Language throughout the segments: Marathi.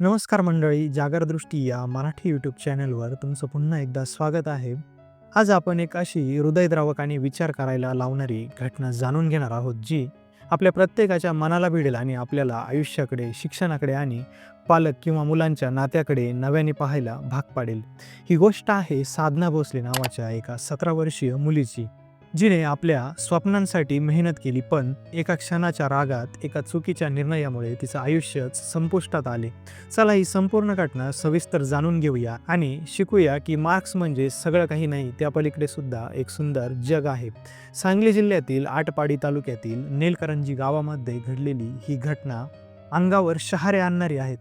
नमस्कार मंडळी जागरदृष्टी या मराठी यूट्यूब चॅनलवर तुमचं पुन्हा एकदा स्वागत आहे. आज आपण एक अशी हृदयद्रावक आणि विचार करायला लावणारी घटना जाणून घेणार आहोत जी आपल्या प्रत्येकाच्या मनाला भिडेल आणि आपल्याला आयुष्याकडे शिक्षणाकडे आणि पालक किंवा मुलांच्या नात्याकडे नव्याने पाहायला भाग पाडेल. ही गोष्ट आहे साधना भोसले नावाच्या एका सतरा वर्षीय मुलीची. जिने आपल्या स्वप्नांसाठी मेहनत केली पण एका क्षणाच्या रागात एका चुकीच्या निर्णयामुळे तिचं आयुष्यच संपुष्टात आले. चला ही संपूर्ण घटना सविस्तर जाणून घेऊया आणि शिकूया की मार्क्स म्हणजे सगळं काही नाही त्या पलीकडे सुद्धा एक सुंदर जग आहे. सांगली जिल्ह्यातील आटपाडी तालुक्यातील नेलकरंजी गावामध्ये घडलेली ही घटना अंगावर शहारे आणणारी आहेत.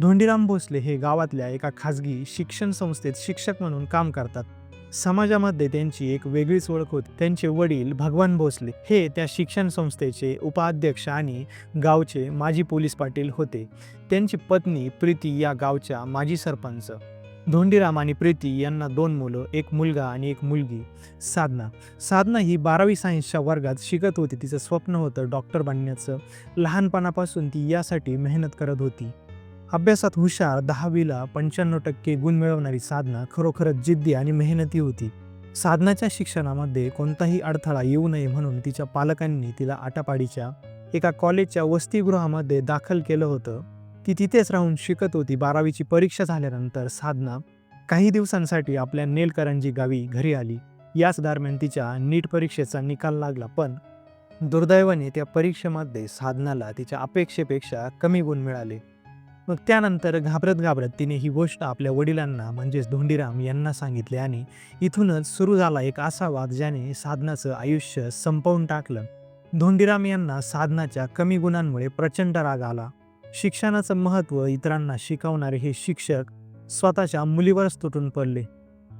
धोंडीराम भोसले हे गावातल्या एका खाजगी शिक्षण संस्थेत शिक्षक म्हणून काम करतात. समाजामध्ये त्यांची एक वेगळीच ओळख होती. त्यांचे वडील भगवान भोसले हे त्या शिक्षण संस्थेचे उपाध्यक्ष आणि गावचे माजी पोलीस पाटील होते. त्यांची पत्नी प्रीती या गावच्या माजी सरपंच. धोंडीराम आणि प्रीती यांना दोन मुलं एक मुलगा आणि एक मुलगी. साधना. साधना ही बारावी सायन्सच्या वर्गात शिकत होती. तिचं स्वप्न होतं डॉक्टर बनण्याचं. लहानपणापासून ती यासाठी मेहनत करत होती. अभ्यासात हुशार दहावीला पंच्याण्णव टक्के गुण मिळवणारी साधना खरोखरच जिद्दी आणि मेहनती होती. साधनाच्या शिक्षणामध्ये कोणताही अडथळा येऊ नये म्हणून तिच्या पालकांनी तिला आटापाडीच्या एका कॉलेजच्या वसतिगृहामध्ये दाखल केलं होतं. ती तिथेच राहून शिकत होती. बारावीची परीक्षा झाल्यानंतर साधना काही दिवसांसाठी आपल्या नेलकरंजी गावी घरी आली. याच दरम्यान तिच्या नीट परीक्षेचा निकाल लागला पण दुर्दैवाने त्या परीक्षेमध्ये साधनाला तिच्या अपेक्षेपेक्षा कमी गुण मिळाले. मग त्यानंतर घाबरत घाबरत तिने ही गोष्ट आपल्या वडिलांना म्हणजेच धोंडीराम यांना सांगितली आणि इथूनच सुरू झाला एक असा वाद ज्याने साधनाचं आयुष्य संपवून टाकलं. धोंडीराम यांना साधनाच्या कमी गुणांमुळे प्रचंड राग आला. शिक्षणाचं महत्त्व इतरांना शिकवणारे हे शिक्षक स्वतःच्या मुलीवरच तुटून पडले.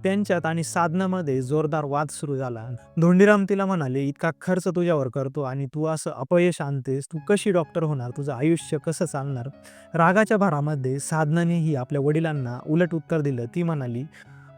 त्यांच्यात आणि साधनामध्ये जोरदार वाद सुरू झाला. धोंडीराम तिला म्हणाले इतका खर्च तुझ्यावर करतो आणि तू असं अपयश आणतेस तू कशी डॉक्टर होणार? तुझं आयुष्य कसं चालणार? रागाच्या भारामध्ये साधनानेही आपल्या वडिलांना उलट उत्तर दिलं. ती म्हणाली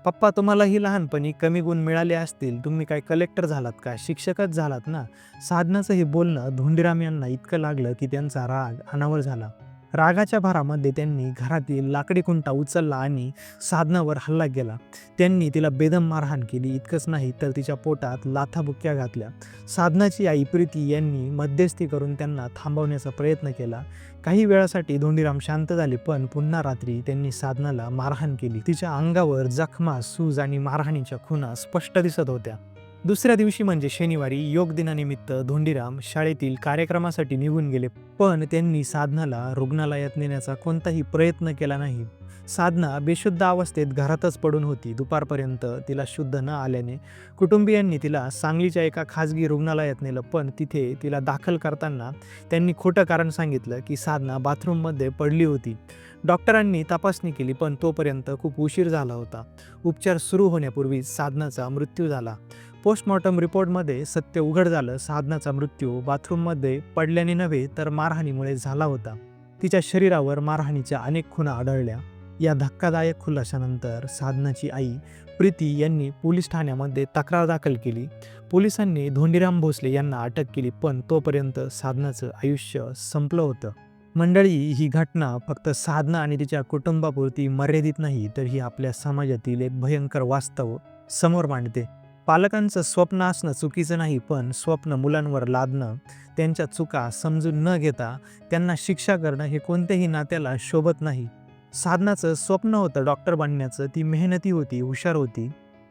पप्पा तुम्हालाही लहानपणी कमी गुण मिळाले असतील. तुम्ही काय कलेक्टर झालात का? शिक्षकच झालात ना? साधनाचं हे बोलणं धोंडीराम यांना इतकं लागलं की त्यांचा राग अनावर झाला. रागाच्या भारामध्ये त्यांनी घरातील लाकडी कुंटा उचलला आणि साधनावर हल्ला केला. त्यांनी तिला बेदम मारहाण केली. इतकंच नाही तर तिच्या पोटात लाथाबुक्क्या घातल्या. साधनाची आई प्रीती यांनी मध्यस्थी करून त्यांना थांबवण्याचा प्रयत्न केला. काही वेळासाठी धोंडीराम शांत झाले पण पुन्हा रात्री त्यांनी साधनाला मारहाण केली. तिच्या अंगावर जखमा सूज आणि मारहाणीच्या खुणा स्पष्ट दिसत होत्या. दुसऱ्या दिवशी म्हणजे शनिवारी योग दिनानिमित्त धोंडीराम शाळेतील कार्यक्रमासाठी निघून गेले पण त्यांनी साधनाला रुग्णालयात नेण्याचा कोणताही प्रयत्न केला नाही. साधना बेशुद्ध अवस्थेत घरातच पडून होती. दुपारपर्यंत तिला शुद्ध न आल्याने कुटुंबियांनी तिला सांगलीच्या एका खाजगी रुग्णालयात नेलं पण तिथे तिला दाखल करताना त्यांनी खोटं कारण सांगितलं की साधना बाथरूममध्ये पडली होती. डॉक्टरांनी तपासणी केली पण तोपर्यंत खूप उशीर झाला होता. उपचार सुरू होण्यापूर्वी साधनाचा मृत्यू झाला. पोस्टमॉर्टम रिपोर्टमध्ये सत्य उघड झालं. साधनाचा मृत्यू बाथरूममध्ये पडल्याने नव्हे तर मारहाणीमुळे झाला होता. तिच्या शरीरावर मारहाणीच्या अनेक खुणा आढळल्या. या धक्कादायक खुलाशानंतर साधनाची आई प्रीती यांनी पोलीस ठाण्यामध्ये तक्रार दाखल केली. पोलिसांनी धोंडीराम भोसले यांना अटक केली पण तोपर्यंत साधनाचं आयुष्य संपलं होतं. मंडळी ही घटना फक्त साधना आणि तिच्या कुटुंबापुरती मर्यादित नाही तर ही आपल्या समाजातील एक भयंकर वास्तव समोर मांडते. पालकांचं स्वप्न असणं चुकीचं नाही पण स्वप्न मुलांवर लादणं त्यांच्या चुका समजून न घेता त्यांना शिक्षा करणं हे कोणत्याही नात्याला शोभत नाही. साधनाचं स्वप्न होतं डॉक्टर बनण्याचं ती मेहनती होती हुशार होती.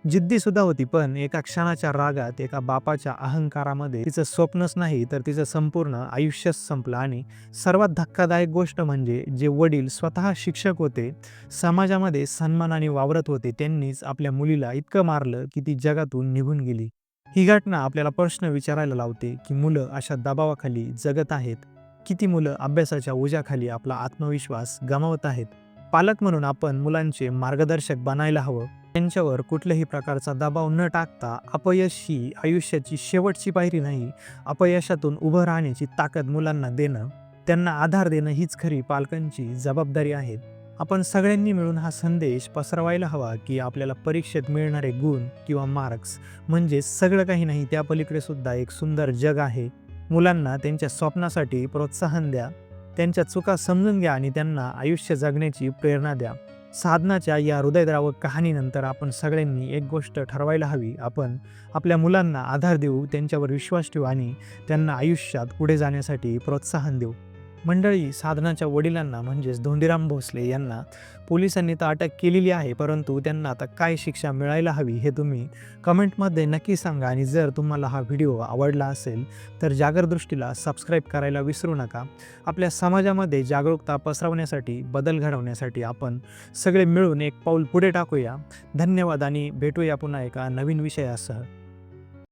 जिद्दीसुद्धा होती पण एका क्षणाच्या रागात एका बापाच्या अहंकारामध्ये तिचं स्वप्नच नाही तर तिचं संपूर्ण आयुष्यच संपलं. आणि सर्वात धक्कादायक गोष्ट म्हणजे जे वडील स्वतः शिक्षक होते समाजामध्ये सन्मानाने वावरत होते त्यांनीच आपल्या मुलीला इतकं मारलं की ती जगातून निघून गेली. ही घटना आपल्याला प्रश्न विचारायला लावते की मुलं अशा दबावाखाली जगत आहेत? किती मुलं अभ्यासाच्या ओझ्याखाली आपला आत्मविश्वास गमावत आहेत? पालक म्हणून आपण मुलांचे मार्गदर्शक बनायला हवं. त्यांच्यावर कुठल्याही प्रकारचा दबाव न टाकता अपयश ही आयुष्याची शेवटची पायरी नाही अपयशातून उभं राहण्याची ताकद मुलांना देणं त्यांना आधार देणं हीच खरी पालकांची जबाबदारी आहे. आपण सगळ्यांनी मिळून हा संदेश पसरवायला हवा की आपल्याला परीक्षेत मिळणारे गुण किंवा मार्क्स म्हणजे सगळं काही नाही त्या पलीकडे सुद्धा एक सुंदर जग आहे. मुलांना त्यांच्या स्वप्नासाठी प्रोत्साहन द्या त्यांच्या चुका समजून घ्या आणि त्यांना आयुष्य जगण्याची प्रेरणा द्या. साधनाच्या या हृदयद्रावक कहाणीनंतर आपण सगळ्यांनी एक गोष्ट ठरवायला हवी. आपण आपल्या मुलांना आधार देऊ त्यांच्यावर विश्वास ठेवू आणि त्यांना आयुष्यात पुढे जाण्यासाठी प्रोत्साहन देऊ. मंडळी साधनाच्या वडिलांना म्हणजेच धोंडीराम भोसले यांना पोलिसांनी तर अटक केलेली आहे परंतु त्यांना आता काय शिक्षा मिळायला हवी हे तुम्ही कमेंटमध्ये नक्की सांगा. आणि जर तुम्हाला हा व्हिडिओ आवडला असेल तर जागरदृष्टीला सबस्क्राईब करायला विसरू नका. आपल्या समाजामध्ये जागरूकता पसरवण्यासाठी बदल घडवण्यासाठी आपण सगळे मिळून एक पाऊल पुढे टाकूया. धन्यवाद आणि भेटूया पुन्हा एका नवीन विषयासह.